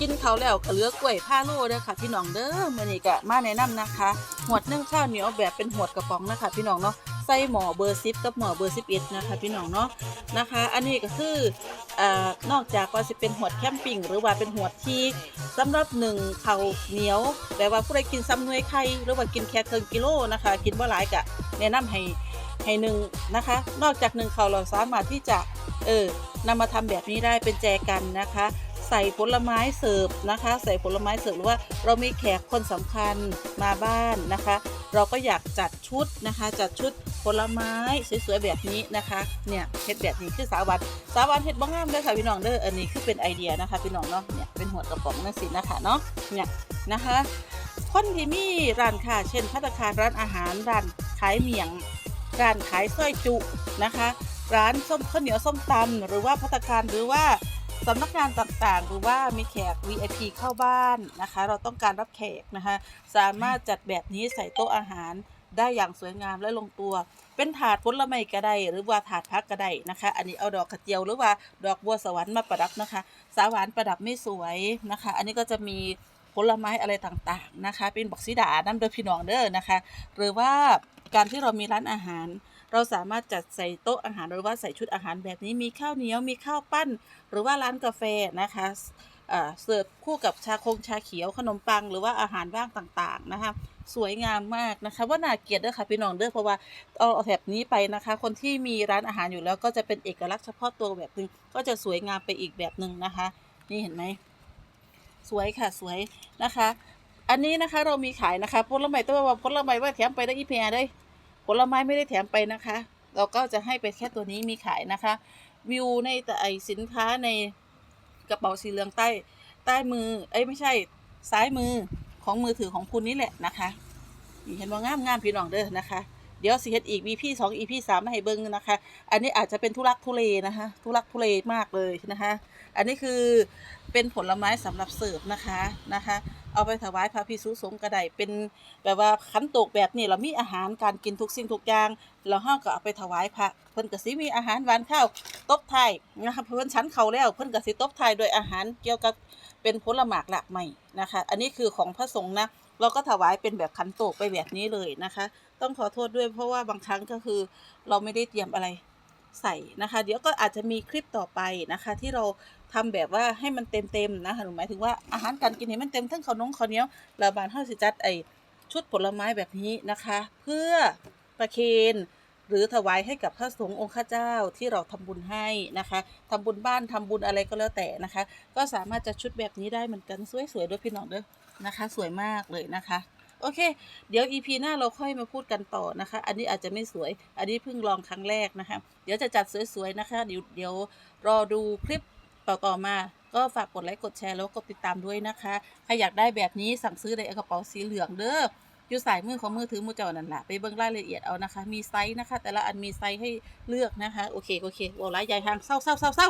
กินเขาแล้วก็เหลือกล้วยผ้าโล่เด้อค่ะ พี่น้องเด้อมื้อนี้ก็มาแนะนำนะคะ หวดนึ่งข้าวเหนียวแบบเป็นหวดกระป๋องนะคะ พี่น้องเนาะใส่หมอเบอร์10กับหมอเบอร์11นะคะ พี่น้องเนาะนะคะ อันนี้ก็คืออ่อนอกจากว่าสิเป็นหวดแคมปิ้งหรือว่าเป็นหวดที่สำหรับหนึ่งข้าวเหนียวแต่ว่าผู้ใดกินซ้ำนวยไข่หรือว่ากินแค่ครึ่งกิโลนะคะ กินบ่หลายก็แนะนำให้ให้หนึ่งนะคะ นอกจากหนึ่งข้าวเราสามารถที่จะเออนำมาทำแบบนี้ได้เป็นแจกันนะคะ ใส่ผลไม้เสิร์ฟนะคะ ใส่ผลไม้เสิร์ฟหรือว่าเรามีแขกคนสำคัญมาบ้านนะคะ เราก็อยากจัดชุดนะคะ จัดชุดผลไม้สวยๆแบบนี้นะคะเนี่ยเฮ็ดแบบนี้คือสาวันสาวันเฮ็ดบ้งามเลยค่ะพี่น้องเด้ออันนี้คือเป็นไอเดียนะคะพี่น้องเนาะเนี่ยเป็นหัวกระป๋องนั่นสินะคะเนาะเนี่ยนะคะคนที่มีร้านค้าเช่นพัตตาคารร้านอาหารร้านขายเมียงร้านขายสร้อยจุนะคะ ร้านส้มข้าวเหนียวส้มตำหรือว่าพัตตาคารหรือว่า สำนักงานต่างๆ หรือว่ามีแขก VIP เข้าบ้านนะคะ เราต้องการรับแขกนะคะ สามารถจัดแบบนี้ใส่โต๊ะอาหารได้อย่างสวยงามและลงตัว เป็นถาดผลไม้ก็ได้หรือว่าถาดพักก็ได้นะคะ อันนี้เอาดอกกระเจียวหรือว่าดอกบัวสวรรค์มาประดับนะคะ สาหวานประดับไม่สวยนะคะ อันนี้ก็จะมีผลไม้อะไรต่างๆนะคะ เป็นบอกซิดาน้ำเด้อพี่น้องเด้อนะคะ หรือว่าการที่เรามีร้านอาหาร เราสามารถจัดใส่โต๊ะอาหารหรือว่าใส่ชุดอาหารแบบนี้มีข้าวเหนียวมีข้าวปั้น หรือว่าร้านกาแฟนะคะเสิร์ฟคู่กับชาคงชาเขียวขนมปัง หรือว่าอาหารว่างต่างๆนะคะสวยงามมากนะคะ ว่าน่าเกลียดเด้อค่ะพี่น้องเด้อเพราะว่าเอาแถบนี้ไปนะคะ คนที่มีร้านอาหารอยู่แล้วก็จะเป็นเอกลักษณ์เฉพาะตัวแบบนึงก็จะสวยงามไปอีกแบบหนึ่งนะคะ นี่เห็นไหมสวยค่ะสวยนะคะ อันนี้นะคะเรามีขายนะคะผลไม้ตัวว่าผลไม้ว่าแถมไปได้อีเพียได้ ผลไม้ไม่ได้แถมไปนะคะ เราก็จะให้ไปแค่ตัวนี้มีขายนะคะ วิวในแต่ไอสินค้าในกระเป๋าสีเหลืองใต้ใต้มือเอ้ยไม่ใช่ซ้ายมือของมือถือของคุณนี่แหละนะคะเห็นว่างามงามพี่น้องเด้อนะคะ เดี๋ยวสิเฮ็ดอีก EP สอง EP สามมาให้เบิ่งนะคะ อันนี้อาจจะเป็นทุลักทุเลนะคะทุลักทุเลมากเลยนะคะ อันนี้คือเป็นผลไม้สำหรับเสิร์ฟนะคะนะคะ เอาไปถวายพระพิสุสงฆ์ก็ได้เป็นแบบว่าขันโตกแบบนี้เรามีอาหารการกินทุกสิ่งทุกอย่างแล้วเฮาก็เอาไปถวายพระเพิ่นก็สิมีอาหารหวานข้าวตบไทยนะคะเพิ่นชั้นเขาแล้วเพิ่นก็สิตบไท้ายด้วยอาหารเกี่ยวกับเป็นผลหมากหลากใหม่นะคะ อันนี้คือของพระสงฆ์นะเราก็ถวายเป็นแบบขันโตกไปแบบนี้เลยนะคะ ต้องขอโทษด้วยเพราะว่าบางครั้งก็คือเราไม่ได้เตรียมอะไร ใส่นะคะ เดี๋ยวก็อาจจะมีคลิปต่อไปนะคะ ที่เราทำแบบว่าให้มันเต็มๆนะคะหนูหมายถึงว่าอาหารการกินให้มันเต็มทั้งข้าวนงข้าวเหนียวล้วบานเฮาสิจัดไอชุดผลไม้แบบนี้นะคะ เพื่อประเคนหรือถวายให้กับพระสงฆ์องค์ข้าเจ้าที่เราทำบุญให้นะคะทำบุญบ้านทำบุญอะไรก็แล้วแต่นะคะ ก็สามารถจะชุดแบบนี้ได้เหมือนกันสวยๆด้วยพี่น้องเด้อนะคะ สวยมากเลยนะคะ โอเค เดี๋ยว EP หน้าเราค่อยมาพูดกันต่อนะคะ อันนี้อาจจะไม่สวย อันนี้เพิ่งลองครั้งแรกนะคะ เดี๋ยวจะจัดสวยๆนะคะ เดี๋ยวเดี๋ยวรอดูคลิปต่อๆมา ก็ฝากกดไลค์กดแชร์แล้วกดติดตามด้วยนะคะ ใครอยากได้แบบนี้สั่งซื้อในกระเป๋าสีเหลืองเด้ออยู่สายมือของมือถือมือจ้านั่นแหละไปเบิ่งรายละเอียดเอานะคะ มีไซส์นะคะ แต่ละอันมีไซส์ให้เลือกนะคะ โอเคโอเคโอ้ร้ายใหญ่ทางเศร้าเศร้าเศร้าเศร้า